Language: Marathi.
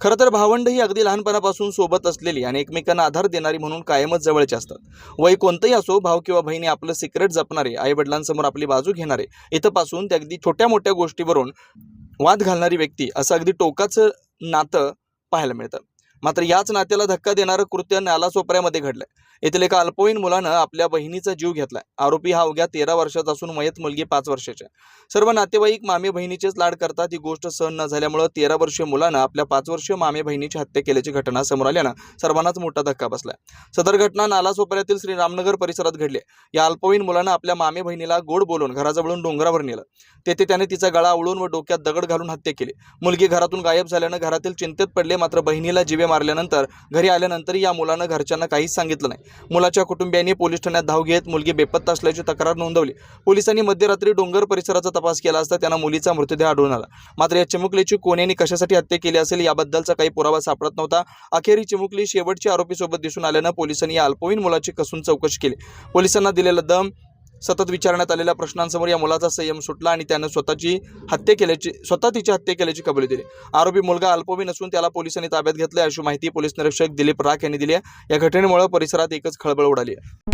खरं तर भावंड ही अगदी लहानपणापासून सोबत असलेली आणि एकमेकांना आधार देणारी म्हणून कायमच जवळचे असतात. वय कोणतंही असो भाव किंवा बहिणी आपलं सिक्रेट जपणारे आई वडिलांसमोर आपली बाजू घेणारे इथंपासून ते अगदी छोट्या मोठ्या गोष्टीवरून वाद घालणारी व्यक्ती असं अगदी टोकाचं नातं पाहायला मिळतं. मात्र याच नात्याला धक्का देणारं कृत्य नालासोपऱ्यामध्ये घडलंय. येथील एका अल्पवयीन मुलानं आपल्या बहिणीचा जीव घेतलाय. आरोपी हा अवघ्या तेरा वर्षाचा असून मयत मुलगी पाच वर्षाची आहे. सर्व नातेवाईक मामे बहिणीचेच लाड करतात. ही गोष्ट सहन न झाल्यामुळं तेरा वर्षीय मुलानं आपल्या पाच वर्षीय मामे बहिणीची हत्या केल्याची घटना समोर आल्यानं सर्वांनाच मोठा धक्का बसलाय. सदर घटना नालासोपऱ्यातील श्री रामनगर परिसरात घडली या अल्पवयीन मुलानं आपल्या मामे बहिणीला गोड बोलून घराजवळून डोंगरावर नेलं. तेथे त्याने तिचा गळा आवळून व डोक्यात दगड घालून हत्या केली. मुलगी घरातून गायब झाल्यानं घरातील चिंतेत पडले. मात्र बहिणीला जीवे मारल्यानंतर घरी आल्यानंतर या मुलानं घरच्यांना काहीच सांगितलं नाही. मुलाच्या कुटुंबियांनी पोलीस ठाण्यात धाव घेत मुलगी बेपत्ता असल्याची तक्रार नोंदवली. पोलिसांनी मध्यरात्री डोंगर परिसराचा तपास केला असता त्यांना मुलीचा मृतदेह आढळून आला. मात्र या चिमुकलीची कोण्याने कशासाठी हत्या केली असेल याबद्दलचा काही पुरावा सापडत नव्हता. अखेर ही चिमुकली शेवटच्या आरोपीसोबत दिसून आल्यानं पोलिसांनी या अल्पवयीन मुलाची कसून चौकशी केली. पोलिसांना दिलेला दम सतत विचारण्यात आलेल्या प्रश्नांसमोर या मुलाचा संयम सुटला आणि त्यानं स्वतःची हत्या केल्याची स्वतः तिची हत्या केल्याची कबुली दिली. आरोपी मुलगा अल्पवयीन असून त्याला पोलिसांनी ताब्यात घेतले अशी माहिती पोलीस निरीक्षक दिलीप राख यांनी दिली आहे. या घटनेमुळे परिसरात एकच खळबळ उडाली आहे.